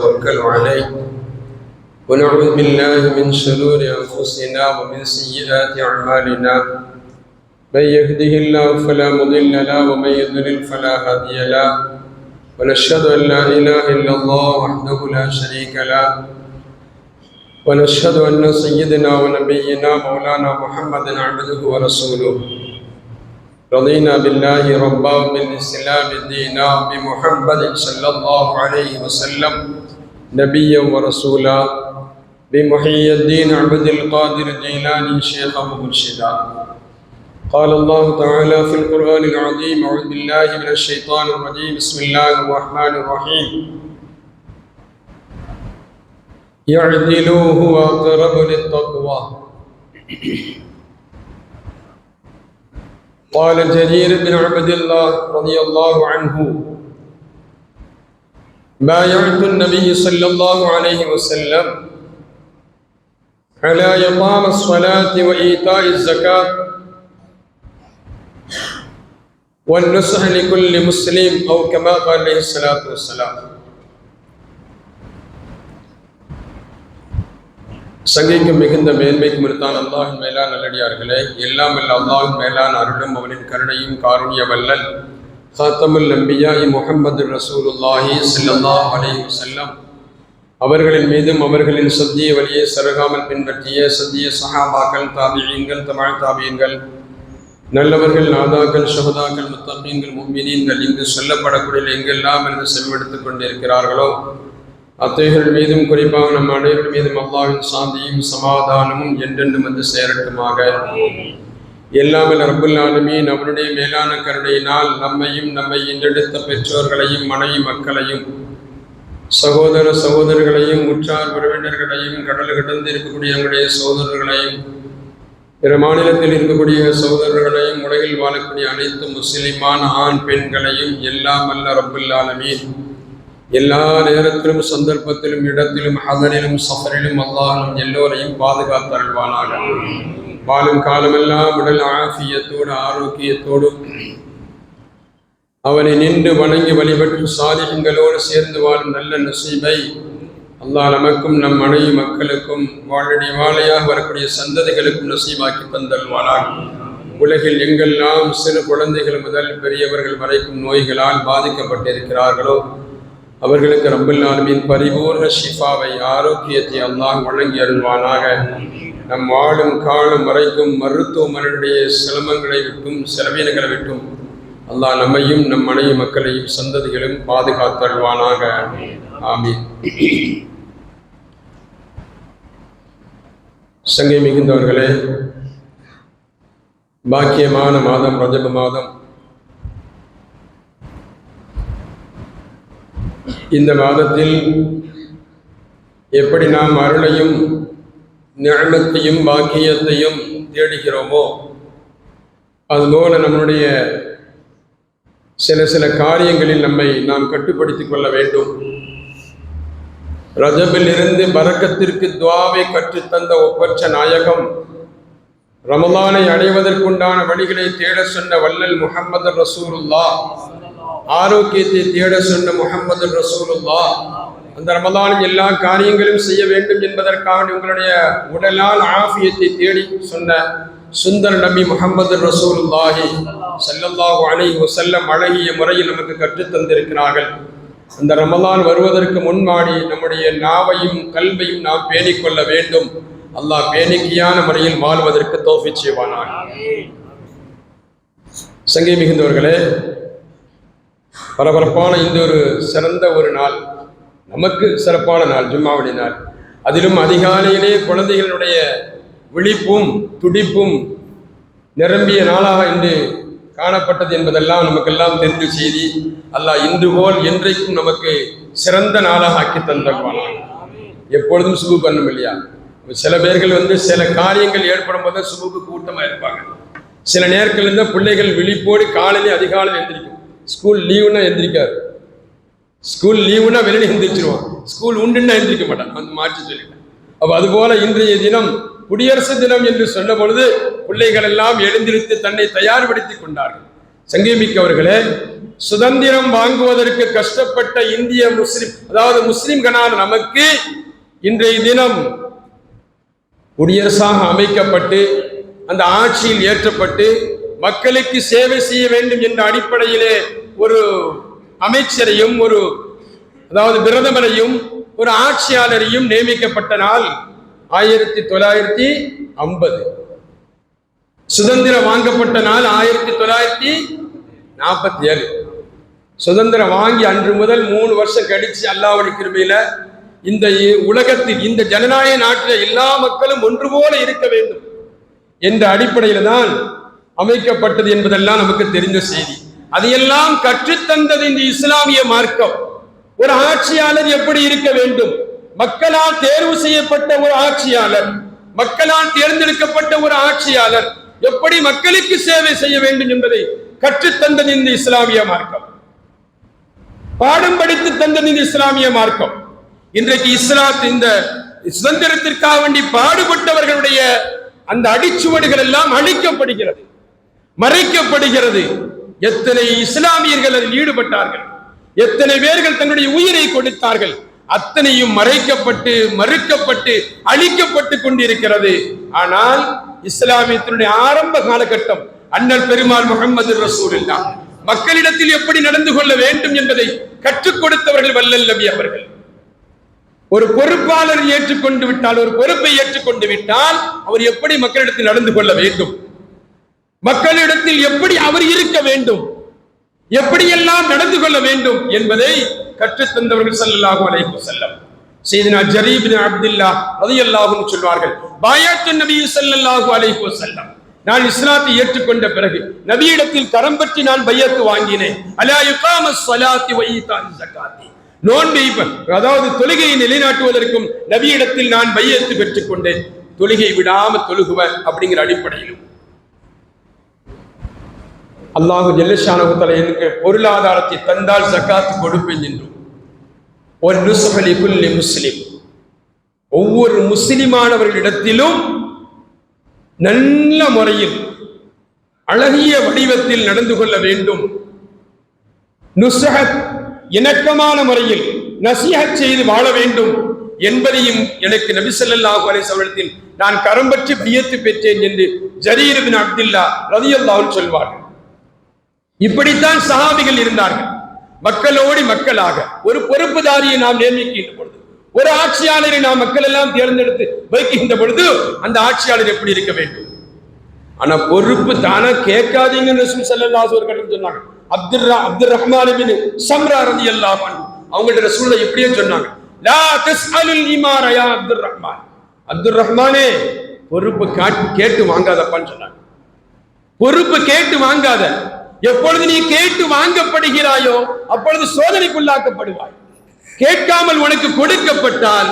نتوكل عليه ونعوذ بالله من شرور أنفسنا ومن سيئات أعمالنا. من يهده الله فلا مضل له ومن يضلل فلا هادي له. ونشهد أن لا إله إلا الله وحده لا شريك له. ونشهد أن سيدنا ونبينا مولانا محمدا عبده ورسوله. رضينا بالله ربا وبالإسلام دينا بمحمد صلى الله عليه وسلم. نبيا ورسولا بمحيي الدين عبد القادر الجيلاني شيخا مرشدا قال الله تعالى في القرآن العظيم أعوذ بالله من الشيطان الرجيم. بسم الله الرحمن الرحيم. يعدلوا هو أقرب للتقوى. قال جرير بن عبد الله رضي الله عنه بايعت النبي صلى الله عليه وسلم على إقام الصلاة وإيتاء الزكاة والنصح لكل مسلم أو كما قال عليه الصلاة والسلام சங்கைக்கும் மிகுந்த மேன்மைக்கும் இருந்தான் அல்லாஹின் மேலான நல்லடியார்களே எல்லாம் வல்ல அல்லாஹின் மேலான அருளும் அவனின் கருணையும் காருண்ய வல்லல் ஹாத்தமுல் நம்பியா முகமது ரசூலுல்லாஹி ஸல்லல்லாஹு அலைஹி வஸல்லம். அவர்களின் மீதும் அவர்களின் சத்திய வழியை சருகாமல் பின்பற்றிய சத்திய சஹாபாக்கள் தாபியங்கள் தமிழ் தாபியங்கள் நல்லவர்கள் நாதாக்கள் ஷஹதாக்கள் முத்தமீன்கள் மும்மினீன்கள் இங்கு சொல்லப்படக்கூடிய எங்கெல்லாம் என்று செல்வெடுத்துக் கொண்டிருக்கிறார்களோ அத்தைகள் மீதும் குறிப்பாக நம் அனைவர் மீதும் அல்லாவின் சாந்தியும் சமாதானமும் என்றென்றும் வந்து சேரட்டுமாக. எல்லாமே ரப்புல் ஆலமீன் மேலான கருணையினால் நம்மையும் நம்மை இன்றெடுத்த பெற்றோர்களையும் மனைவி மக்களையும் சகோதர சகோதரர்களையும் உற்றார் உறவினர்களையும் கடல் கடந்து இருக்கக்கூடிய எங்களுடைய சகோதரர்களையும் பிற மாநிலத்தில் இருக்கக்கூடிய சகோதரர்களையும் உலகில் வாழக்கூடிய அனைத்து முஸ்லிமான ஆண் பெண்களையும் எல்லாம் அல்ல ரப்புல் எல்லா நேரத்திலும் சந்தர்ப்பத்திலும் இடத்திலும் ஹதனிலும் சஃபரிலும் அல்லாஹிலும் எல்லோரையும் பாதுகாத்து வாழும் காலமெல்லாம் உடல் ஆசியத்தோடு ஆரோக்கியத்தோடு அவனை நின்று வணங்கி வழிபட்டு சாதிகங்களோடு சேர்ந்து வாழும் நல்ல நசீபை அல்லாஹ் நமக்கும் நம் மனைவி மக்களுக்கும் வாழடி வாழையாக வரக்கூடிய சந்ததிகளுக்கும் நசீபாக்கி தந்தல்வானாக. உலகில் எங்கெல்லாம் சிறு குழந்தைகள் முதல் பெரியவர்கள் வரைக்கும் நோய்களால் பாதிக்கப்பட்டிருக்கிறார்களோ அவர்களுக்கு ரப்பல் ஆலமின் பரிபூர்ண ஷிஃபாவை ஆரோக்கியத்தை அல்லாஹ் வழங்கி அருள்வானாக. நம் வாழும் காலம் வரைக்கும் மருத்துவமனையுடைய சிரமங்களை விட்டும் செலவினங்களை விட்டும் அல்லாஹ் நம்மையும் நம் மனைவி மக்களையும் சந்ததிகளும் பாதுகாத்தல்வானாக ஆமீன். சங்கை மிகுந்தவர்களே பாக்கியமான மாதம் ரஜப மாதம். இந்த மாதத்தில் எப்படி நாம் அருளையும் ஞானத்தையும் பாக்கியத்தையும் தேடுகிறோமோ? அதுபோல நம்முடைய சில சில காரியங்களில் நம்மை நாம் கட்டுப்படுத்திக் கொள்ள வேண்டும். ரஜபில் இருந்து பறக்கத்திற்கு துவாவை கற்றுத்தந்த ஒப்பற்ற நாயகம் ரமலானை அடைவதற்குண்டான வழிகளை தேட சொன்ன வல்லல் முகமது ரசூலுல்லா ஆரோக்கியத்தை தேட சொன்ன முகமது ரசூலுல்லா அந்த ரமதானின் எல்லா காரியங்களும் செய்ய வேண்டும் என்பதற்காக உங்களுடைய உடலால் ஆஃபியத்தை தேடி சொன்ன சுந்தர நபி முகமது ரசூலுல்லாஹி சல்லல்லாஹு அலைஹி வஸல்லம் அழகிய முறையில் நமக்கு கற்றுத் தந்திருக்கிறார்கள் அந்த ரமலான் வருவதற்கு முன்பாடி நம்முடைய நாவையும் கல்வையும் நாம் பேணிக்கொள்ள வேண்டும். அல்லாஹ் பேணிக்கையான முறையில் வாழ்வதற்கு தோஃபி செய்வானாக. சங்கை மிகுந்தவர்களே பரபரப்பான இந்த ஒரு சிறந்த ஒரு நாள். நமக்கு சிறப்பான நாள் ஜும்மாவுடைய நாள். அதிலும் அதிகாலையிலே குழந்தைகளுடைய விழிப்பும் துடிப்பும் நிரம்பிய நாளாக இன்று காணப்பட்டது என்பதெல்லாம் நமக்கெல்லாம் தெரிந்த செய்தி. அல்லாஹ் இன்று போல் என்றைக்கும் நமக்கு சிறந்த நாளாக ஆக்கி தந்தருவானான் எப்பொழுதும் சுபு பண்ணும் இல்லையா? சில பேர்கள் வந்து சில காரியங்கள் ஏற்படும் போது சுபுக்கு கூட்டமாக இருப்பாங்க. சில நேரத்தில் இருந்தால் பிள்ளைகள் விழிப்போடு காலையிலே அதிகாலையில் எந்திரிக்கும். ஸ்கூல் லீவுனா எந்திரிக்காது. ஸ்கூல் லீவுனா வெளியில் எழுந்திரிச்சிருவான் ஸ்கூல் உண்டுன்னா எழுந்திருக்க மாட்டான். அந்த மாற்றி சொல்லிட்டேன். அப்போ அதுபோல இன்றைய தினம் குடியரசு தினம் என்று சொன்ன பொழுது பிள்ளைகள் எல்லாம் எழுந்திருத்து தன்னை தயார்படுத்தி கொண்டார்கள். சங்கமிக்கவர்களே சுதந்திரம் வாங்குவதற்கு கஷ்டப்பட்ட இந்திய முஸ்லிம் அதாவது முஸ்லிம்களான நமக்கு இன்றைய தினம் குடியரசாக அமைக்கப்பட்டு அந்த ஆட்சியில் ஏற்றப்பட்டு மக்களுக்கு சேவை செய்ய வேண்டும் என்ற அடிப்படையிலே ஒரு அமைச்சரையும் ஒரு அதாவது பிரதமரையும் ஒரு ஆட்சியாளரையும் நியமிக்கப்பட்ட நாள் ஆயிரத்தி தொள்ளாயிரத்தி ஐம்பது சுதந்திரம் வாங்கப்பட்ட நாள் ஆயிரத்தி தொள்ளாயிரத்தி நாற்பத்தி ஏழு. சுதந்திரம் வாங்கி அன்று முதல் மூணு வருஷம் கழிச்சு அல்லாவுடைய கிருமையில இந்த உலகத்தில் இந்த ஜனநாயக நாட்டில் எல்லா மக்களும் ஒன்று போல இருக்க வேண்டும் என்ற அடிப்படையில் தான் அமைக்கப்பட்டது என்பதெல்லாம் நமக்கு தெரிந்த செய்தி. அதையெல்லாம் கற்றுத்தந்தது இந்த இஸ்லாமிய மார்க்கம். ஒரு ஆட்சியாளர் எப்படி இருக்க வேண்டும்? மக்களால் தேர்வு செய்யப்பட்ட ஒரு ஆட்சியாளர் மக்களால் தேர்ந்தெடுக்கப்பட்ட ஒரு ஆட்சியாளர் எப்படி மக்களுக்கு சேவை செய்ய வேண்டும் என்பதை கற்றுத்தந்தது இந்த இஸ்லாமிய மார்க்கம். பாடம் படித்து தந்தது இந்த இஸ்லாமிய மார்க்கம். இன்றைக்கு இஸ்லாத் இந்த சுதந்திரத்திற்காக வேண்டி பாடுபட்டவர்களுடைய அந்த அடிச்சுவடுகள் எல்லாம் அழிக்கப்படுகிறது மறைக்கப்படுகிறது. எத்தனை இஸ்லாமியர்கள் அதில் ஈடுபட்டார்கள்? எத்தனை பேர்கள் தன்னுடைய உயிரை கொடுத்தார்கள்? அத்தனையும் மறைக்கப்பட்டு மறுக்கப்பட்டு அழிக்கப்பட்டு கொண்டிருக்கிறது. ஆனால் இஸ்லாமியத்தினுடைய ஆரம்ப காலகட்டம் அண்ணல் பெருமாள் முகமது ரசூலுல்லா. மக்களிடத்தில் எப்படி நடந்து கொள்ள வேண்டும் என்பதை கற்றுக் கொடுத்தவர்கள் வல்லல் நபி அவர்கள். ஒரு பொறுப்பாளர் ஏற்றுக்கொண்டு விட்டால் ஒரு பொறுப்பை ஏற்றுக்கொண்டு விட்டால் அவர் எப்படி மக்களிடத்தில் நடந்து கொள்ள வேண்டும்? மக்களிடத்தில் எப்படி அவர் இருக்க வேண்டும்? எப்படியெல்லாம் நடந்து கொள்ள வேண்டும் என்பதை கற்றுத்தந்தவர்கள் செல்லலாகும் அலைஹி வஸல்லம். செய்தினா ஜரீப் அப்துல்லா ரலியல்லாஹு சொல்வார்கள் பாயாத்து நபி செல்லல்லாஹு அலைஹி செல்லம் நான் இஸ்லாத்தை ஏற்றுக்கொண்ட பிறகு நபியிடத்தில் கரம் பற்றி நான் பையத்து வாங்கினேன். அலா யுகாம சலாத்தி வைத்தான் ஈதாஇ நோன்பை அதாவது தொழுகையை நிலைநாட்டுவதற்கும் நபியிடத்தில் நான் பையத்து பெற்றுக்கொண்டேன். தொழுகை விடாம தொழுகுவ அப்படிங்கிற அடிப்படையிலும். அல்லாஹு ஜெல்லஷானகுத்தல எனக்கு பொருளாதாரத்தை தந்தால் சக்காத்து கொடுப்பேன் என்றும். ஒரு நுசுகலி புல்லி முஸ்லிம். ஒவ்வொரு முஸ்லிமானவர்களிடத்திலும் நல்ல முறையில் அழகிய வடிவத்தில் நடந்து கொள்ள வேண்டும். நுசஹத் இணக்கமான முறையில் நசிஹத் செய்து வாழ வேண்டும் என்பதையும் எனக்கு நபிசல்லாஹு ஸல்லல்லாஹு அலைஹி நான் கரம் பற்றி பியத்து பெற்றேன் என்று ஜரீர் பின் அப்துல்லா ரதியல்லாவும் சொல்வார்கள். இப்படித்தான் சஹாபிகள் இருந்தார்கள். மக்களோடு மக்களாக. ஒரு பொறுப்புதாரியை நாம் நியமிக்கின்ற பொழுது ஒரு ஆட்சியாளரை நாம் மக்கள் எல்லாம் தேர்ந்தெடுத்து வைக்கின்ற பொழுது அந்த ஆட்சியாளர் எப்படி இருக்க வேண்டும்? ஆனா பொறுப்பு தானே கேட்காதீங்கன்னு ரசூல் ஸல்லல்லாஹு சொன்னாங்க. அப்துல் அப்துல் ரஹ்மான் பின் சம்ரா ரதி அல்லாஹ் அவங்கள்ட்ட ரசூல்ல எப்படியே சொன்னாங்க. லா தஸ்அலுல் இமார யா அப்துல் ரஹ்மான். அப்துல் ரஹ்மானே பொறுப்பு காட்டு கேட்டு வாங்காதப்பான்னு சொன்னாங்க. பொறுப்பு கேட்டு வாங்காத எப்பொழுது நீ கேட்டு வாங்கப்படுகிறாயோ அப்பொழுது சோதனைக்குள்ளாக்கப்படுவாய். கேட்காமல் உனக்கு கொடுக்கப்பட்டால்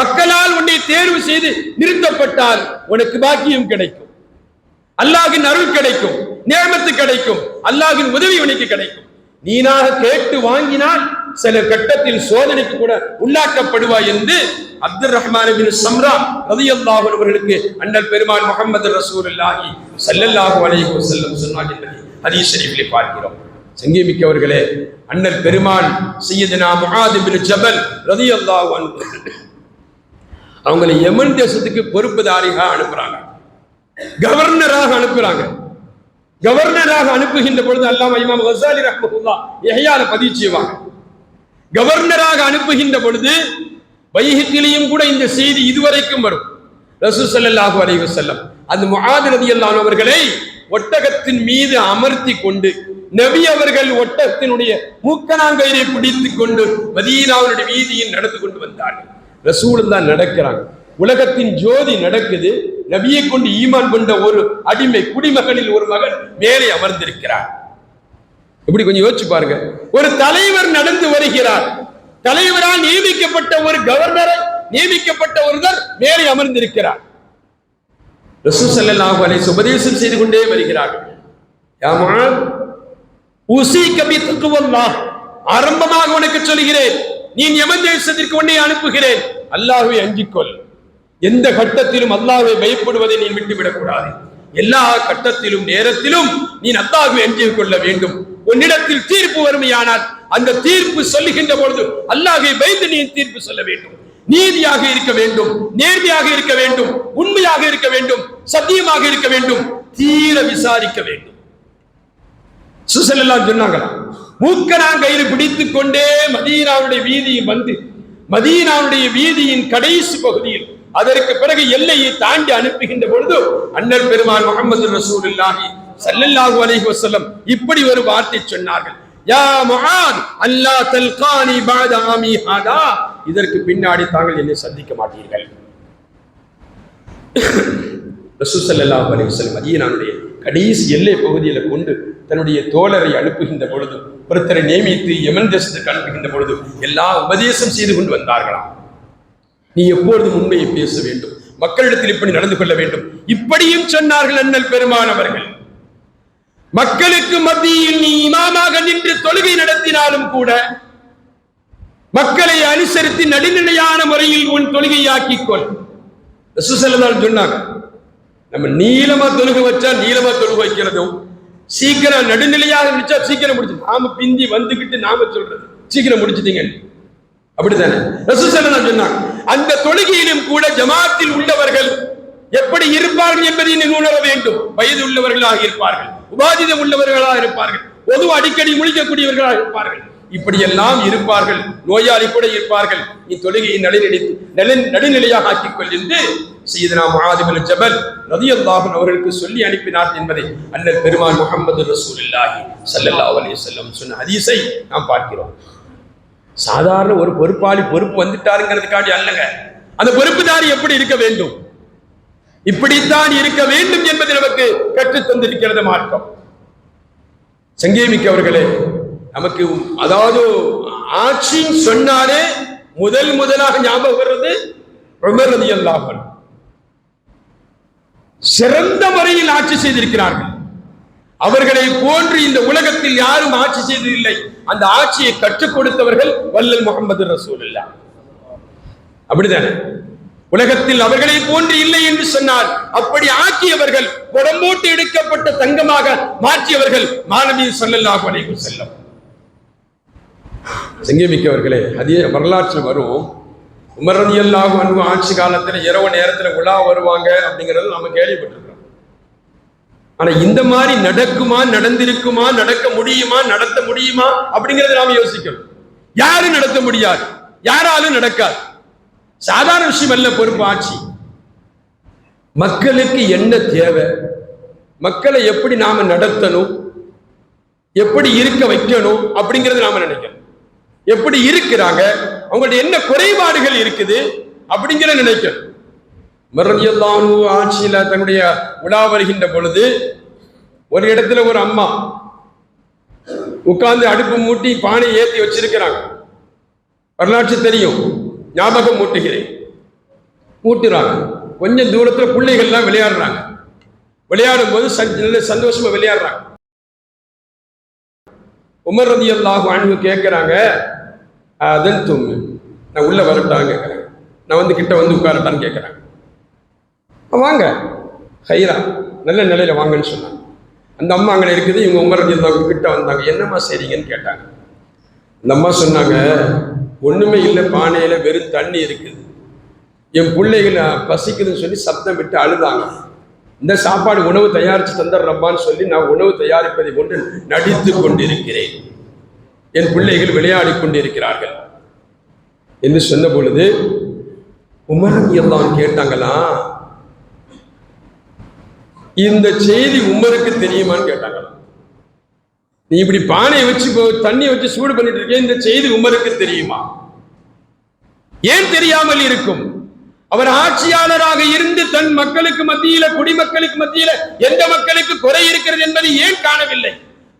மக்களால் உன்னை தேர்வு செய்து நிறுத்தப்பட்டால் உனக்கு பாக்கியம் கிடைக்கும். அல்லாஹின் அருள் கிடைக்கும் நேமத்து கிடைக்கும் அல்லாஹின் உதவி உனக்கு கிடைக்கும். நீனாக கேட்டு வாங்கினால் சில கட்டத்தில் சோதனைக்கு கூட உள்ளாக்கப்படுவாய் என்று அப்துல் ரஹ்மான் பின் சம்ரா ரலியல்லாஹு அன்ஹு அவர்களுக்கு அண்ணல் பெருமான் முகமது ரசூலுல்லாஹி ஸல்லல்லாஹு அலைஹி வஸல்லம் சொன்னார் என்பதை ஹதீஸ் ஷரீஃபிலே பார்க்கிறோம். சங்கீமிக்கவர்களே அண்ணல் பெருமான் சையதுனா முஆத் பின் ஜபல் ரதி அல்லாஹ் அவங்களை யமன் தேசத்துக்கு பொறுப்புதாரியாக அனுப்புறாங்க. கவர்னராக அனுப்புறாங்க. கவர்னராக அனுப்புகின்ற பொழுது அல்லாம இமாம் ஹசாலி ரஹ்மத்துல்லா எஹ்யால பதிவு செய்வாங்க. கவர்னராக அனுப்புகின்ற பொழுது வைகத்திலையும் கூட இந்த செய்தி இதுவரைக்கும் வரும். ரசூ சல்லாஹு அலைவசல்லம் அந்த முஆத் ரலியல்லாஹு அவர்களை ஒட்டகத்தின் மீது அமர்த்தி கொண்டு நபி அவர்கள் ஒட்டகத்தினுடைய மூக்கணாங்கயிறை பிடித்துக் கொண்டு மதீனாவுடைய வீதியில் நடந்து கொண்டு வந்தார்கள். ரசூலும் தான் நடக்கிறாங்க. உலகத்தின் ஜோதி நடக்குது. நபியை கொண்டு ஈமான் கொண்ட ஒரு அடிமை குடிமகனில் ஒரு மகன் மேலே அமர்ந்திருக்கிறார். இப்படி கொஞ்சம் யோசிச்சு பாருங்க. ஒரு தலைவர் நடந்து வருகிறார். தலைவரால் நியமிக்கப்பட்ட ஒரு கவர்னரை நியமிக்கப்பட்ட ஒருவர் மேலே அமர்ந்திருக்கிறார். ரசூ ஸல்லல்லாஹு அலைஹி உபதேசம் செய்து கொண்டே வருகிறார்கள் யா முஆத் உசீக பி தக்வல்லாஹ் ஆரம்பமாக உனக்கு சொல்கிறேன் நீ யமன் தேசத்திற்கு உன்னை அனுப்புகிறேன் அல்லாஹ்வை அஞ்சிக்கொள் எந்த கட்டத்திலும் அல்லாஹ்வை பயப்படுவதை நீ விட்டுவிடக் கூடாது எல்லா கட்டத்திலும் நேரத்திலும் நீ அல்லாஹ்வை அஞ்சிக் கொள்ள வேண்டும் உன்னிடத்தில் தீர்ப்பு வறுமையானால் அந்த தீர்ப்பு சொல்லுகின்ற பொழுது அல்லாஹை பயந்து நீ தீர்ப்பு சொல்ல வேண்டும் நீதியாக இருக்க வேண்டும் நேர்மையாக இருக்க வேண்டும் உண்மையாக இருக்க வேண்டும் சத்தியமாக இருக்க வேண்டும் தீர விசாரிக்க வேண்டும். சுசலெல்லாம் சொன்னாங்க கையில் பிடித்துக் கொண்டே மதீனாவுடைய வீதியில் வந்து மதீனாவுடைய வீதியின் கடைசி பகுதியில் அதற்கு பிறகு எல்லையை தாண்டி அனுப்புகின்ற பொழுது அண்ணல் பெருமான் முகமது ரசூலுல்லாஹி சல்லல்லாஹு அலைஹி வஸல்லம் இப்படி ஒரு வார்த்தை சொன்னார்கள். யா முஆத் அல்லா தல்கானி பஅத ஆமி ஹாதா. இதற்கு பின்னாடி தாங்கள் என்னை சந்திக்க மாட்டீர்கள். ரசூல் ஸல்லல்லாஹு மதியனானுடைய கடைசி எல்லை பகுதியில கொண்டு தன்னுடைய தோழரை அனுப்புகின்ற பொழுது ஒருத்தரை நியமித்து யமன் தேசத்துக்கு அனுப்புகின்ற பொழுது எல்லா உபதேசம் செய்து கொண்டு வந்தார்களாம். நீ எப்பொழுதும் உண்மையை பேச வேண்டும். மக்களிடத்தில் இப்படி நடந்து கொள்ள வேண்டும். இப்படியும் சொன்னார்கள் அண்ணல் பெருமானவர்கள் மக்களுக்கு மத்தியில் நீ இமாமாக நின்று தொழுகை நடத்தினாலும் கூட மக்களை அனுசரித்து நடுநிலையான முறையில் உன் தொழுகையாக்கி கொள் சொன்னாங்க நம்ம நீளமா தொழுக வச்சா நீளமா தொழுக வைக்கிறதும் சீக்கிரம் நடுநிலையாக முடிச்சா சீக்கிரம் முடிச்சு நாம பிந்தி வந்துகிட்டு நாம சொல்றது சீக்கிரம் முடிச்சுட்டீங்க. அப்படித்தானே? ரசூசல்லல்லாஹு சொன்னாங்க அந்த தொழுகையிலும் கூட ஜமாத்தில் உள்ளவர்கள் எப்படி இருப்பார்கள் என்பதை நீங்கள் உணர வேண்டும். வயது உள்ளவர்களாக இருப்பார்கள் உபாதிதம் உள்ளவர்களாக இருப்பார்கள் பொது அடிக்கடி முழிக்கக்கூடியவர்களாக இருப்பார்கள். இப்படியெல்லாம் இருப்பார்கள். நோயாளி கூட இருப்பார்கள். நீ தொழுகையை நடுநிலை நடு- நடுநிலையாக ஆக்கிக்கொள் என்று சீதனா மகாதிபல் ஜபல் ரதியல்லாஹன் அவர்களுக்கு சொல்லி அனுப்பினார் என்பதை அண்ணல் பெருமான் முகமது ரசூலுல்லாஹி சல்லல்லா அலி செல்லம் சொன்ன ஹதீஸை நாம் பார்க்கிறோம். சாதாரண ஒரு பொறுப்பாளி பொறுப்பு வந்துட்டாருங்கிறதுக்காண்டி அல்லங்க. அந்த பொறுப்புதாரி எப்படி இருக்க வேண்டும்? இப்படித்தான் இருக்க வேண்டும் என்பது நமக்கு கற்றுத் தந்திருக்கிறது மார்க்கம். சங்கேமிக்கு அவர்களே நமக்கு அதாவது ஆட்சின்னு சொன்னாலே முதல் முதலாக ஞாபகம் வர்றது உமர் அல்லாமல் சிறந்த முறையில் ஆட்சி செய்திருக்கிறார்கள். அவர்களை போன்று இந்த உலகத்தில் யாரும் ஆட்சி செய்ததில்லை. அந்த ஆட்சியை கற்றுக் கொடுத்தவர்கள் வல்லல் முகமது ரசூலுல்லாஹ். அப்படிதானே உலகத்தில் அவர்களை போன்று இல்லை என்று சொன்னார் அப்படி ஆக்கியவர்கள் உடம்போட்டு எடுக்கப்பட்ட தங்கமாக மாற்றியவர்கள் மாணவி சொல்லல்லாஹு அலைஹி வஸல்லம். சிங்கமிக்கவர்களே அதே வரலாற்று வரும். உமரதியல்லாகும் அன்பு ஆட்சி காலத்துல இரவு நேரத்துல உலா வருவாங்க அப்படிங்கறது நம்ம கேள்விப்பட்டிருக்கிறோம். ஆனா இந்த மாதிரி நடக்குமா நடந்திருக்குமா நடக்க முடியுமா நடத்த முடியுமா அப்படிங்கிறத நாம யோசிக்கணும். யாரும் நடத்த முடியாது? யாராலும் நடக்காது. சாதாரண விஷயம் அல்ல பொறுப்பு ஆட்சி. மக்களுக்கு என்ன தேவை? மக்களை எப்படி நாம நடத்தணும்? எப்படி இருக்க வைக்கணும்? அப்படிங்கிறது நாம நினைக்கணும். எப்படி இருக்கிறாங்க? அவங்கள்ட்ட என்ன குறைபாடுகள் இருக்குது? அப்படிங்கிற நினைக்கும். மரதியெல்லாம் ஆட்சியில் தன்னுடைய உலா வருகின்ற பொழுது ஒரு இடத்துல ஒரு அம்மா உட்கார்ந்து அடுப்பு மூட்டி பானை ஏற்றி வச்சிருக்கிறாங்க. வரலாற்று தெரியும். ஞாபகம் மூட்டுகிறேன். மூட்டுறாங்க. கொஞ்சம் தூரத்தில் பிள்ளைகள்லாம் விளையாடுறாங்க. விளையாடும் போது நல்ல சந்தோஷமா விளையாடுறாங்க. உமர் ரதி அல்லாஹு அன்பு கேட்குறாங்க அதன் தும்மு நான் உள்ளே வரட்டான்னு கேட்குறேன் நான் வந்து கிட்ட வந்து உட்காரட்டான்னு கேட்குறேன் வாங்க. ஹைரா நல்ல நிலையில் வாங்கன்னு சொன்னாங்க. அந்த அம்மா அங்கே இருக்குது இவங்க உமர் ரதி அல்லாஹு கிட்ட வந்தாங்க. என்னம்மா செய்றீங்கன்னு கேட்டாங்க. அந்த அம்மா சொன்னாங்க ஒன்றுமே இல்லை பானையில் வெறும் தண்ணி இருக்குது. என் பிள்ளைகளை பசிக்குதுன்னு சொல்லி சப்தம் விட்டு அழுதாங்க. இந்த சாப்பாடு உணவு தயாரித்து தந்துடுறப்பான்னு சொல்லி நான் உணவு தயாரிப்பதை கொண்டு நடித்து கொண்டிருக்கிறேன். என் பிள்ளைகள் விளையாடி கொண்டிருக்கிறார்கள். என்று சொன்ன பொழுது உமரன் எல்லாம் கேட்டாங்களா? இந்த செய்தி உமருக்கு தெரியுமான்னு கேட்டாங்களா? நீ இப்படி பானையை வச்சு இப்போ தண்ணி வச்சு சூடு பண்ணிட்டு இருக்கேன் இந்த செய்தி உமருக்கு தெரியுமா? ஏன் தெரியாமல் இருக்கும்? அவர் ஆட்சியாளராக இருந்து தன் மக்களுக்கு மத்தியில குடிமக்களுக்கு மத்தியில எந்த மக்களுக்கு குறை இருக்கிறது என்பதை ஏன் காணவில்லை?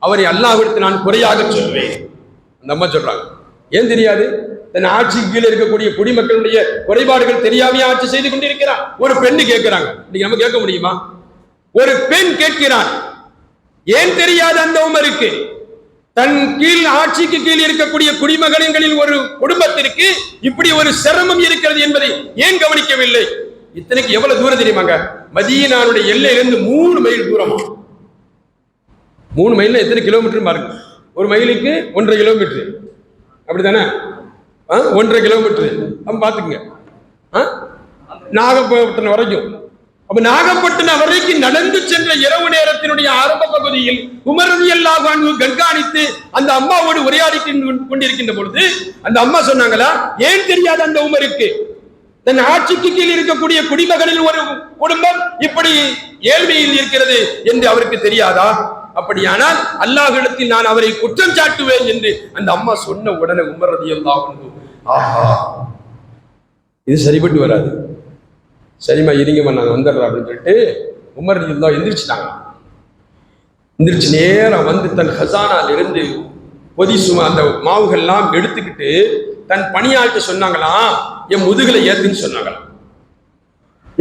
அவரை அல்லாஹ்விடத்து நான் குறையாக சொல்வேன். அந்த அம்மா சொல்றாங்க ஏன் தெரியாது? தன் ஆட்சிக்கு கீழே இருக்கக்கூடிய குடிமக்களுடைய குறைபாடுகள் தெரியாமையே ஆட்சி செய்து கொண்டிருக்கிறார் ஒரு பெண்ணு கேட்கிறாங்க இன்னைக்கு நம்ம கேட்க முடியுமா? ஒரு பெண் கேட்கிறான் ஏன் தெரியாது அந்த உமருக்கு? தன் கீழ் ஆட்சிக்கு கீழ் இருக்கக்கூடிய குடிமகன்களில் ஒரு குடும்பத்திற்கு இப்படி ஒரு சிரமம் இருக்கிறது என்பதை ஏன் கவனிக்கவில்லை? இத்தனைக்கு எவ்வளவு தூரம் தெரியுமாங்க? மதியனாருடைய எல்லையிலிருந்து மூணு மைல் தூரமா. மூணு மைல்ல எத்தனை கிலோமீட்டர் பாருங்க. ஒரு மைலுக்கு ஒன்றரை கிலோமீட்டர் அப்படித்தானே? ஆ? ஒன்றரை கிலோமீட்டர் பார்த்துக்குங்க ஆ? நாகப்பட்டினம் வரைக்கும். அப்ப நாகப்பட்டினம் வரைக்கும் நடந்து சென்ற இரவு நேரத்தினுடைய ஆரம்ப பகுதியில் உமரதி எல்லா கண்காணித்து அந்த அம்மாவோடு உரையாடி கொண்டிருக்கின்ற பொழுது அந்த அம்மா சொன்னாங்களா ஏன் தெரியாது அந்த உமருக்கு? தன் ஆட்சிக்கு கீழ் இருக்கக்கூடிய குடிமகனில் ஒரு குடும்பம் இப்படி ஏழ்மையில் இருக்கிறது என்று அவருக்கு தெரியாதா? அப்படியானால் அல்லாஹிடத்தில் நான் அவரை குற்றம் சாட்டுவேன் என்று அந்த அம்மா சொன்ன உடனே உமரதி எல்லாம் ஆஹா இது சரிப்பட்டு வராது. சரிம்மா இருங்கம்மா நான் வந்துடுறோம் அப்படின்னு சொல்லிட்டு உமர் எல்லாம் எந்திரிச்சிட்டாங்க. எந்திரிச்சு நேரம் வந்து தன் ஹசானாலிருந்து பொதி சும்மா அந்த மாவுகள்லாம் எடுத்துக்கிட்டு தன் பணியாள்கிட்ட சொன்னாங்களாம் என் முதுகலை ஏத்துன்னு சொன்னாங்களாம்.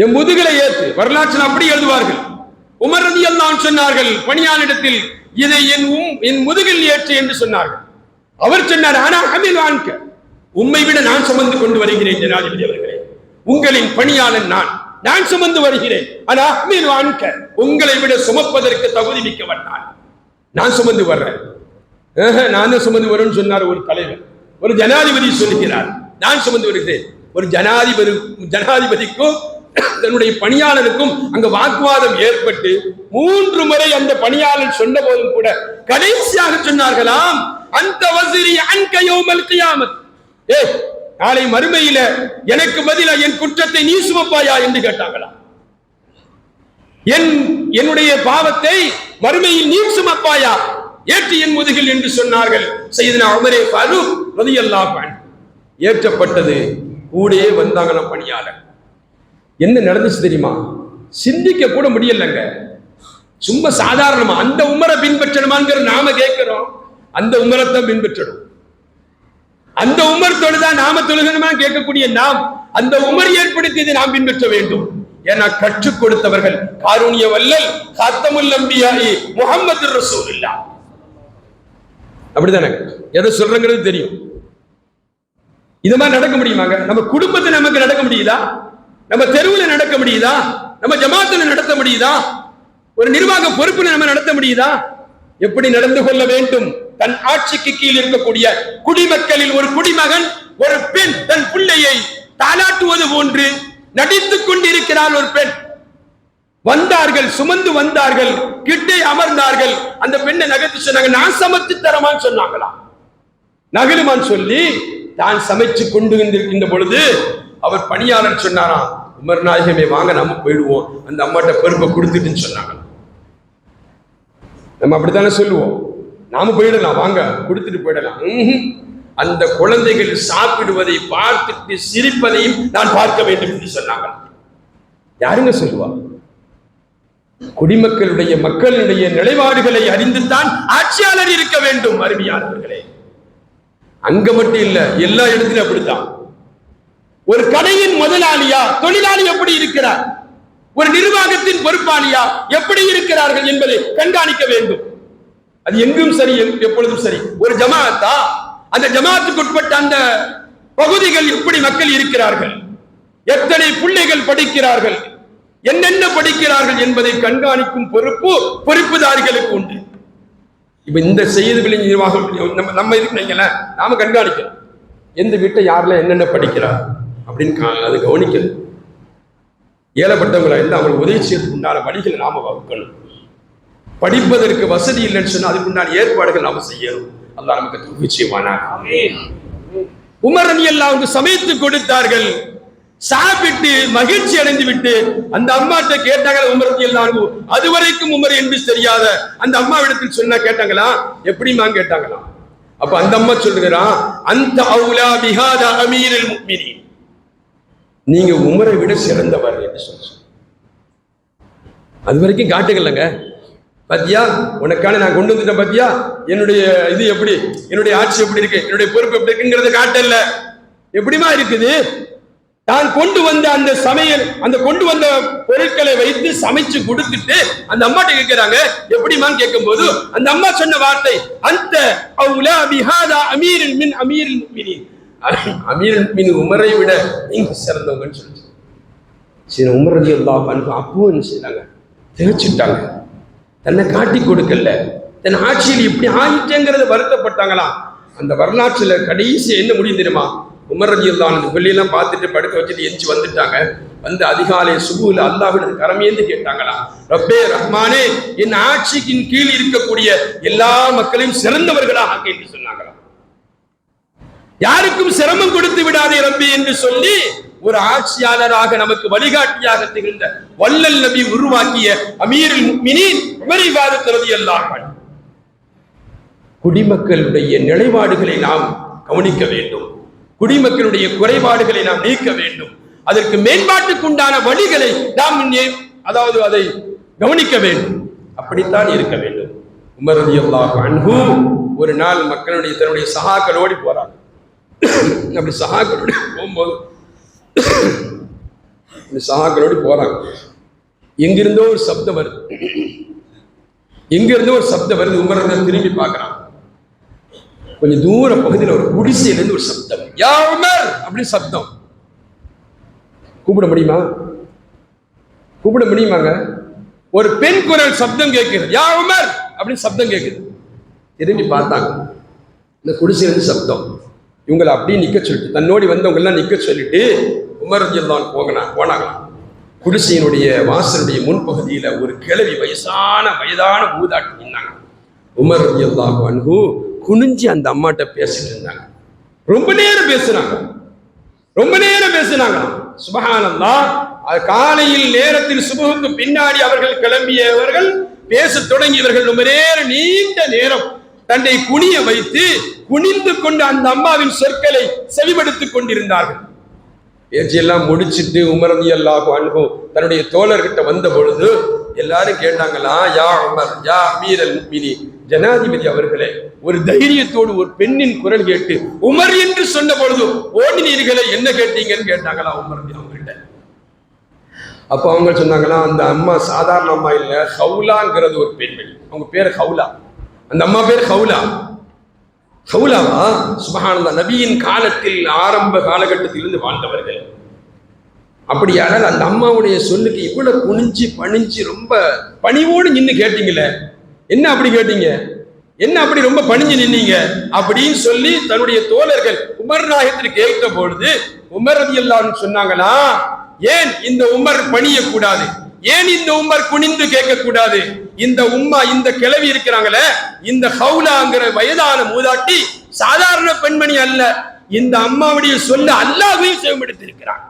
என் முதுகலை ஏத்து வரலாற்றில் அப்படி எழுதுவார்கள். உமர் ரதி எல்லாம் சொன்னார்கள் பணியாளிடத்தில் இதை என் என் முதுகில் ஏற்று என்று சொன்னார்கள். அவர் சொன்னார் ஆனா அமில் வாழ்க்க உண்மை விட நான் சுமந்து கொண்டு வருகிறேன் ஜனாதிபதி அவர்கள். உங்களின் பணியாளன் நான். நான் சுமந்து வருகிறேன். ஆனா அமீர் வாழ்க்க உங்களை விட சுமப்பதற்கு தகுதி மிக்கவன் நான். நான் சுமந்து வர்றேன். நான் நானும் சுமந்து வரும்னு சொன்னார் ஒரு தலைவர். ஒரு ஜனாதிபதி சொல்லுகிறார் நான் சுமந்து வருகிறேன். ஒரு ஜனாதிபதி ஜனாதிபதிக்கும் தன்னுடைய பணியாளருக்கும் அங்க வாக்குவாதம் ஏற்பட்டு மூன்று முறை அந்த பணியாளர் சொன்ன போதும் கூட கடைசியாக சொன்னார்களாம் அந்த வசிரி அன்கையோமல் கியாமத். ஏ நாளை மறுமையில எனக்கு பதிலா என் குற்றத்தை நீ சுமப்பாயா என்று கேட்டாங்களா? என் என்னுடைய பாவத்தை மறுமையில் நீ சுமப்பாயா? ஏற்று என் முதுகில் என்று சொன்னார்கள் செய்தனா உமரே ஃபரூக் ரதியல்லா அன்ஹு. ஏற்றப்பட்டது. கூடயே வந்தாங்களாம் பணியாளர். என்ன நடந்துச்சு தெரியுமா? சிந்திக்க கூட முடியலங்க. சும்மா சாதாரணமா அந்த உமரை பின்பற்றணுமாங்கிற நாம கேட்கிறோம். அந்த உமரத்தை பின்பற்றணும். அந்த உமர் தொழுதா நாம தொழுகணுமா கேட்கக்கூடிய நாம் அந்த உமர் ஏற்படுத்தியதை நாம் பின்பற்ற வேண்டும். ஏன்னா கற்றுக் கொடுத்தவர்கள் காரூணிய வல்லல் காத்தமுல் நம்பியாயி முகமது ரசூலுல்லா அப்படிதானே எதை சொல்றங்கிறது தெரியும். இது மாதிரி நடக்க முடியுமாங்க நம்ம குடும்பத்தை நமக்கு நடக்க முடியுதா? நம்ம தெருவுல நடக்க முடியுதா? நம்ம ஜமாத்துல நடத்த முடியுதா? ஒரு நிர்வாக பொறுப்புல நம்ம நடத்த முடியுதா? எப்படி நடந்து கொள்ள வேண்டும்? தன் ஆட்சிக்கு கீழ் இருக்கக்கூடிய குடிமக்களில் ஒரு குடிமகன் ஒரு பெண் தன் பிள்ளையை தாலாட்டுவது போன்று நடித்துக் கொண்டிருக்கிறாள் ஒரு பெண். வந்தார்கள் சுமந்து வந்தார்கள் கிட்டே அமர்ந்தார்கள். அந்த பெண்ணை நகர்த்து சொன்னாங்க நான் சமைச்சு தரமான்னு சொன்னாங்களாம் நகருமான் சொல்லி தான் சமைச்சு கொண்டு வந்திருக்கின்ற பொழுது அவர் பணியாளர் சொன்னாராம் உமர் நாயகமே வாங்க நம்ம போயிடுவோம். அந்த அம்மாட்ட பொறுப்பை கொடுத்துட்டுன்னு சொன்னாங்க நம்ம அப்படித்தானே சொல்லுவோம். நாம போயிடலாம் வாங்க கொடுத்துட்டு போயிடலாம். அந்த குழந்தைகள் சாப்பிடுவதை பார்த்துட்டு சிரிப்பதையும் நான் பார்க்க வேண்டும் என்று சொன்னாங்க. யாருங்க சொல்லுவா? குடிமக்களுடைய மக்களுடைய நிலைப்பாடுகளை அறிந்துதான் ஆட்சியாளர் இருக்க வேண்டும் அருமையானவர்களே. அங்க மட்டும் இல்ல எல்லா இடத்திலும் அப்படித்தான். ஒரு கடையின் முதலாளியா தொழிலாளி எப்படி இருக்கிறார்? ஒரு நிர்வாகத்தின் பொறுப்பாளியா எப்படி இருக்கிறார்கள் என்பதை கண்காணிக்க வேண்டும். அது எங்கும் சரி எப்பொழுதும் சரி. ஒரு ஜமாத்தா அந்த ஜமாத்துக்கு உட்பட்ட அந்த பகுதிகள் எப்படி மக்கள் இருக்கிறார்கள். எத்தனை பிள்ளைகள் படிக்கிறார்கள் என்னென்ன படிக்கிறார்கள் என்பதை கண்காணிக்கும் பொறுப்பு பொறுப்புதாரிகளுக்கு உண்டு. இப்ப இந்த செய்திகளின் நிர்வாகம் நம்ம நம்ம இதுக்கு வைங்களேன் நாம கண்காணிக்கணும். எந்த வீட்டை யாரெல்லாம் என்னென்ன படிக்கிறார் அப்படின்னு கா- அது கவனிக்கணும். ஏழப்பட்டவங்களை எல்லாம் அவங்களுக்கு உதவி செய்யறதுக்கு உண்டான வழிகளை நாம வகுக்கணும். படிப்பதற்கு வசதி இல்லைன்னு சொன்னா அதுக்கு உண்டான ஏற்பாடுகள் நாம செய்யணும். அல்லாஹ் நமக்கு நிச்சயமானா உமர் அலி அல்லாவுக்கு சமைத்து கொடுத்தார்கள். சாப்பிட்டு மகிழ்ச்சி அடைந்து விட்டு அந்த அம்மாட்ட கேட்டாங்க உமர் அலி அல்லாஹு அதுவரைக்கும் உமர் என்று தெரியாத அந்த அம்மாவிடத்தில் சொன்னா கேட்டாங்களா? எப்படிமா கேட்டாங்களா? அப்ப அந்த அம்மா சொல்லுகிறான் அந்த அவுலா பிஹாத அமீரல் முக்மினீன். நீங்க உமரை விட சிறந்தவர் என்று சொல்லி அது வரைக்கும் காட்டுகள்லங்க பத்தியா? உனக்கான நான் கொண்டு வந்துட்டேன் பத்தியா? என்னுடைய இது எப்படி? என்னுடைய ஆட்சி எப்படி இருக்கு? என்னுடைய பொறுப்பு எப்படி இருக்குங்கிறது காட்டல. எப்படிமா இருக்குது? தான் கொண்டு வந்த அந்த சமையல் அந்த கொண்டு வந்த பொருட்களை வைத்து சமைச்சு கொடுத்துட்டு அந்த அம்மாட்ட கேட்கிறாங்க எப்படிமான்னு கேட்கும்போது அந்த அம்மா சொன்ன வார்த்தை அந்த அவங்கள அபிஹாதா அமீரின் மின் அமீரின் மினி அமீரின் மின் உமரை விட நீங்க சிறந்தவங்கன்னு சொல்லி சரி உமர் ரதி அல்லா அப்பவும் என்ன செய்யறாங்க திகச்சுட்டாங்க. தன்னை காட்டி கொடுக்கல. தன் ஆட்சியில் இப்படி ஆயிட்டேங்கிறது வருத்தப்பட்டாங்களாம் அந்த வரலாற்றுல கடைசி என்ன முடியும் தெரியுமா? உமர் ரதி அந்த பிள்ளையெல்லாம் பார்த்துட்டு படுக்க வச்சுட்டு எஞ்சி வந்துட்டாங்க. வந்து அதிகாலை சுகுல அல்லாஹ்விடத்து கரமேந்து கேட்டாங்களாம் ரப்பே ரஹ்மானே என் ஆட்சிக்கின் கீழ் இருக்கக்கூடிய எல்லா மக்களையும் சிறந்தவர்களாக என்று சொன்னாங்களாம் யாருக்கும் சிரமம் கொடுத்து விடாதே ரப்பி என்று சொல்லி ஒரு ஆட்சியாளராக நமக்கு வழிகாட்டியாக திகழ்ந்த வல்லல் நபி உருவாக்கிய அமீரில் முக்மினீன் உமரை வாதத்திறது குடிமக்களுடைய நிலைப்பாடுகளை நாம் கவனிக்க வேண்டும். குடிமக்களுடைய குறைபாடுகளை நாம் நீக்க வேண்டும். அதற்கு மேம்பாட்டுக்குண்டான வழிகளை நாம் அதாவது அதை கவனிக்க வேண்டும். அப்படித்தான் இருக்க வேண்டும். உமரதி அல்லாஹ் அன்ஹு ஒரு நாள் மக்களுடைய தன்னுடைய சகாக்களோடி போறாங்க. அப்படி சகாக்களோடு போகும்போது சகாக்களோடு போகிறாங்க எங்கிருந்தோ ஒரு சப்தம் வருது. எங்கிருந்தோ ஒரு சப்தம் வருது. உமர் திரும்பி பார்க்கறான். கொஞ்சம் தூர பகுதியில் ஒரு குடிசையிலேருந்து ஒரு சப்தம். யா உமர்! அப்படின்னு சப்தம். கூப்பிட முடியுமா? கூப்பிட முடியுமாங்க? ஒரு பெண் குரல் சப்தம் கேட்குது. யா உமர்! அப்படின்னு சப்தம் கேட்குது. திரும்பி பார்த்தாங்க. இந்த குடிசையிலேருந்து சப்தம். இவங்களை அப்படியே நிற்க சொல்லிட்டு தன்னோடி வந்தவங்கெல்லாம் நிற்க சொல்லிட்டு உமர் ரலியல்லாஹு போங்கனா போனாங்களாம். குடிசையினுடைய வாசலுடைய முன்பகுதியில் ஒரு கிழவி வயசான வயதான ஊதாட்டி நின்னாங்க உமர் ரலியல்லாஹு அன்பு குனிஞ்சு அந்த அம்மாட்ட பேசிட்டு இருந்தாங்க. ரொம்ப நேரம் பேசுனாங்க. ரொம்ப நேரம் பேசினாங்க சுபகானந்தா அது காலையில் நேரத்தில் சுபகுக்கு பின்னாடி அவர்கள் கிளம்பியவர்கள் பேசத் தொடங்கியவர்கள் ரொம்ப நேரம் நீண்ட நேரம் தன்னை குனிய வைத்து குனிந்து கொண்டு அந்த அம்மாவின் சொற்களை செவிமடுத்துக் கொண்டிருந்தார்கள். பேச்செல்லாம் முடிச்சிட்டு உமரதி அல்லாஹ் அன்பும் தன்னுடைய தோழர்கிட்ட வந்த பொழுது எல்லாரும் கேட்டாங்களா யா உமர் யா அமீரல் முக்மினி ஜனாதிபதி அவர்களே ஒரு தைரியத்தோடு ஒரு பெண்ணின் குரல் கேட்டு உமர் என்று சொன்ன பொழுது ஓடினீர்களே என்ன கேட்டீங்கன்னு கேட்டாங்களா உமர் அவங்கள்ட்ட அப்போ அவங்க சொன்னாங்களா அந்த அம்மா சாதாரண அம்மா இல்லை ஹவுலாங்கிறது ஒரு பெண்மணி. அவங்க பேர் ஹவுலா. அந்த அம்மா பேர் ஹவுலா ஹவுலாவா சுபஹானல்லா நபியின் காலத்தில் ஆரம்ப காலகட்டத்திலிருந்து வாழ்ந்தவர்கள். அப்படியானால் அந்த அம்மாவுடைய சொல்லுக்கு இவ்வளவு குனிஞ்சு பணிஞ்சு ரொம்ப பணிவோடு நின்று கேட்டீங்களே என்ன அப்படி கேட்டீங்க? என்ன அப்படி ரொம்ப பணிஞ்சு நின்னீங்க? அப்படின்னு சொல்லி தன்னுடைய தோழர்கள் உமர் நாயகத்திற்கு கேட்ட பொழுது உமர் ரதி சொன்னாங்களா ஏன் இந்த உமர் பணியக்கூடாது? ஏன் இந்த உமர் குனிந்து கேட்க கூடாது இந்த உம்மா இந்த கிளவி இருக்கிறாங்களே இந்த ஹவுலாங்கிற வயதான மூதாட்டி சாதாரண பெண்மணி அல்ல. இந்த அம்மாவுடைய சொல்ல அல்லாஹ்வையும் செவமெடுத்திருக்கிறான்.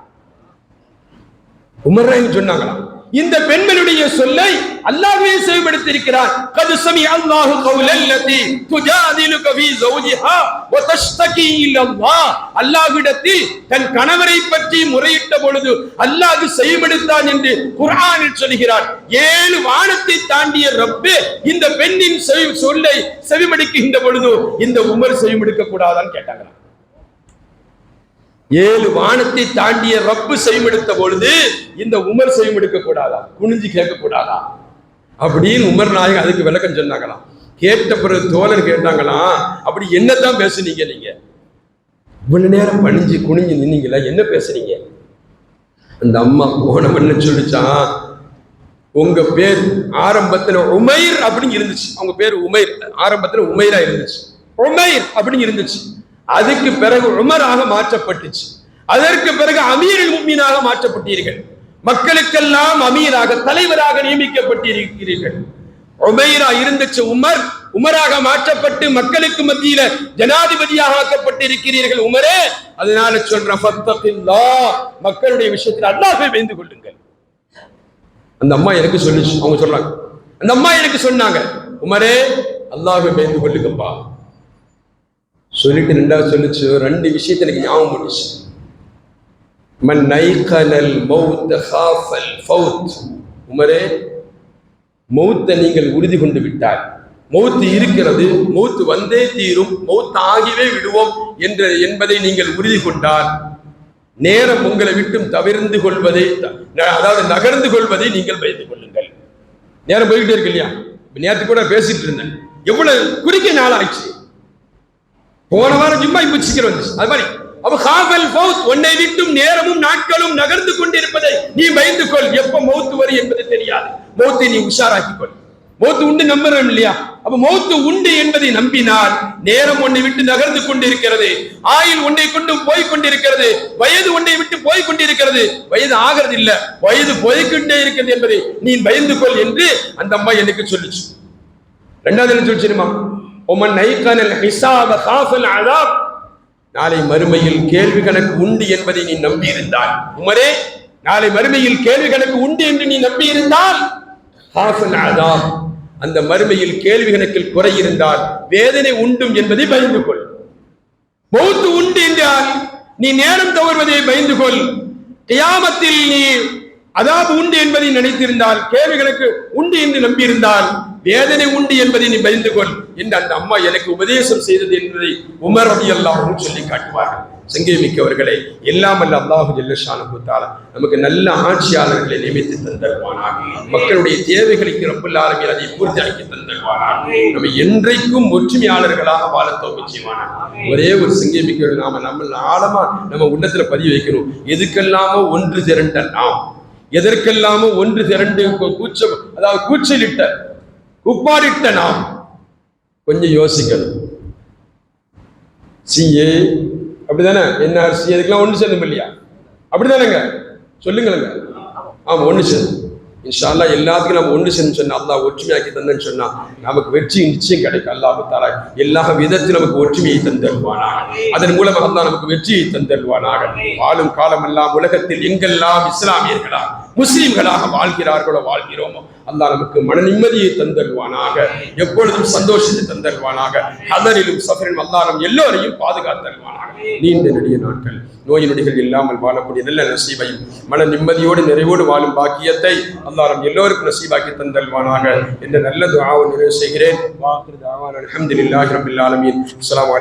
உமர்ராயும் சொன்னாங்களாம். இந்த பெண்களுடைய சொல்லை அல்லாஹ்வே செவிப்படுத்தியிருக்கிறார். கது சமி அல்லாஹு கௌலல்லதி துஜாதிலுக ஃபீ ஜௌஜிஹா வ தஷ்தகி இலல்லாஹ். அல்லாஹ்விடத்தில் தன் கணவரை பற்றி முறையிட்ட பொழுது அல்லாஹ் செவிப்படுத்தான் என்று குர்ஆனில் சொல்கிறார். ஏழு வானத்தை தாண்டிய ரப்பு இந்த பெண்ணின் செவி சொல்லை செவிமடுக்கின்ற பொழுது இந்த உமர் செவிமடுக்க கூடாதான்னு கேட்டாங்களாம். ஏழு வானத்தை தாண்டிய ரப்பு செய்மெடுத்த பொழுது இந்த உமர் செய்மெடுக்க கூடாதா? குனிஞ்சு கேட்க கூடாதா? அப்படின்னு உமர் நாயகம் அதுக்கு விளக்கம் சொன்னாங்களாம். கேட்ட பிறகு தோழர் கேட்டாங்களாம் அப்படி என்னதான் பேசுனீங்க நீங்க? இவ்வளவு நேரம் பணிஞ்சு குனிஞ்சு நின்னீங்களா? என்ன பேசுறீங்க அந்த அம்மா போன என்ன சொல்லிச்சான் உங்க பேர் ஆரம்பத்துல உமைர் அப்படின்னு இருந்துச்சு. அவங்க பேர் உமைர் ஆரம்பத்துல உமைரா இருந்துச்சு. உமைர் அப்படின்னு இருந்துச்சு. அதுக்கு பிறகு உமராக மாற்றப்பட்டுச்சு. அதற்கு பிறகு அமீரில் மும்மீனாக மாற்றப்பட்டீர்கள். மக்களுக்கெல்லாம் அமீராக தலைவராக நியமிக்கப்பட்டிருக்கிறீர்கள். உமைரா இருந்துச்சு உமர் உமராக மாற்றப்பட்டு மக்களுக்கு மத்தியில ஜனாதிபதியாக ஆக்கப்பட்டிருக்கிறீர்கள் உமரே. அதனால சொல்ற மக்களுடைய விஷயத்தில் அல்லாஹ்வை வேந்து கொள்ளுங்கள். அந்த அம்மா எனக்கு சொல்லிச்சு அவங்க சொல்றாங்க. அந்த அம்மா எனக்கு சொன்னாங்க உமரே அல்லாஹ்வை வேந்து கொள்ளுங்கப்பா. சொல்லிட்டு ரெண்டாவது சொல்லிச்சு. ரெண்டு விஷயத்தை எனக்கு ஞாபகம் பண்ணிச்சு மன் நைகனல் மௌத் ஹாஃபல் ஃபவுத். உமரே மௌத்தை நீங்கள் உறுதி கொண்டு விட்டார். மௌத்து இருக்கிறது மௌத்து வந்தே தீரும் மௌத்து ஆகிவே விடுவோம் என்ற என்பதை நீங்கள் உறுதி கொண்டால் நேரம் உங்களை விட்டும் தவிர்ந்து கொள்வதை அதாவது நகர்ந்து கொள்வதை நீங்கள் பயந்து கொள்ளுங்கள். நேரம் போய்கிட்டே இருக்கு இல்லையா? நேரத்துக்கு கூட பேசிட்டு இருந்தேன். எவ்வளவு குறுகிய நாள் ஆயிடுச்சு போன வாரம் ஜும்மா இப்ப சீக்கிரம் வந்துச்சு. அது மாதிரி. அவ காவல் ஃபௌத் உன்னை விட்டும் நேரமும் நாட்களும் நகர்ந்து கொண்டிருப்பதை நீ பயந்து கொள் எப்ப மௌத்து வரும் என்பது தெரியாது. மௌத்தை நீ உஷாராக்கி கொள் மௌத்து உண்டு நம்புறோம் இல்லையா? அப்ப மௌத்து உண்டு என்பதை நம்பினால் நேரம் உன்னை விட்டு நகர்ந்து கொண்டிருக்கிறது. ஆயுள் உன்னை கொண்டு போய் கொண்டிருக்கிறது. வயது உன்னை விட்டு போய் கொண்டிருக்கிறது. வயது ஆகிறது இல்ல வயது போய்க்கொண்டே இருக்கிறது என்பதை நீ பயந்து கொள் என்று அந்த அம்மா எனக்கு சொல்லுச்சு. ரெண்டாவது என்ன சொல்லிச்சுமா ஒமன் நைக்கனல் ஹிசாப காஃபல் அதாப் நாளை மறுமையில் கேள்வி கணக்கு உண்டு என்பதை நீ நம்பியிருந்தால் உமரே நாளை மறுமையில் கேள்வி கணக்கு உண்டு என்று நீ நம்பியிருந்தால் ஹாசன் அதாப் அந்த மறுமையில் கேள்வி கணக்கில் குறை இருந்தால் வேதனை உண்டும் என்பதை பயந்து கொள். மௌத்து உண்டு என்றால் நீ நேரம் தவறுவதை பயந்து கொள். கியாமத்தில் நீ அதாவது உண்டு என்பதை நினைத்திருந்தால் கேள்விகளுக்கு உண்டு என்று நம்பியிருந்தால் வேதனை உண்டு என்பதை நீ பயந்து கொள் என்று அந்த அம்மா எனக்கு உபதேசம் செய்தது என்பதை உமர் ரவி அல்லாஹும் சொல்லி காட்டுவார்கள். சங்கேமிக்கவர்களே எல்லாம் அல்ல அல்லாஹு ஜெல்லஷான தாலா நமக்கு நல்ல ஆட்சியாளர்களை நியமித்து தந்தருவானாக. மக்களுடைய தேவைகளுக்கு ரொம்ப அதை அதை அளித்து தந்தருவானாக. நம்ம என்றைக்கும் ஒற்றுமையாளர்களாக வாழ தோல்வி செய்வானாக ஒரே ஒரு சங்கேமிக்கவர்கள் நாம நம்ம ஆழமா நம்ம உள்ளத்துல பதிவு வைக்கணும். எதுக்கெல்லாமோ ஒன்று திரண்ட நாம் எதற்கெல்லாமோ ஒன்று திரண்டு கூச்ச அதாவது கூச்சலிட்ட உப்பாடிட்ட நாம் கொஞ்சம் யோசிக்கணும். சிஏ அப்படிதானே? என்ஆர்சி அதுக்கெல்லாம் ஒன்று சேரும் இல்லையா? அப்படிதானேங்க? சொல்லுங்களேங்க. ஆமாம் ஒன்று சேரும் இன்ஷா எல்லாத்துக்கும் நம்ம ஒன்று செஞ்சு சொன்னா அல்லாஹ் ஒற்றுமையாக்கி தந்தேன்னு சொன்னா நமக்கு வெற்றி நிச்சயம் கிடைக்கும். அல்லாஹு தாரா எல்லா விதத்திலும் நமக்கு ஒற்றுமையை தந்தருவானாக. அதன் மூலமாக அல்லாஹ் நமக்கு வெற்றியை தந்தருவானாக. வாழும் காலம் எல்லாம் உலகத்தில் எங்கெல்லாம் இஸ்லாமியர்களா முஸ்லிம்களாக வாழ்கிறார்களோ வாழ்கிறோமோ அல்லா நமக்கு மன நிம்மதியை தந்தருவானாக எப்பொழுதும் சந்தோஷத்தை தந்தருவானாக ஹதரிலும் சஃபரிலும் அல்லாரும் எல்லோரையும் பாதுகாத்தருவானாக. நீண்ட நெடிய நாட்கள் நோய் நொடிகள் இல்லாமல் வாழக்கூடிய நல்ல நசீவையும் மன நிம்மதியோடு நிறைவோடு வாழும் பாக்கியத்தை அல்லாரம் எல்லோருக்கும் நசீபாக்கி தந்தல்வானாக என்ற நல்ல துவாவை நிறைவு செய்கிறேன். அலமதுல்லாஹி தாவான். அல்ஹம்துலில்லாஹி ரப்பில் ஆலமீன். அஸ்ஸலாமு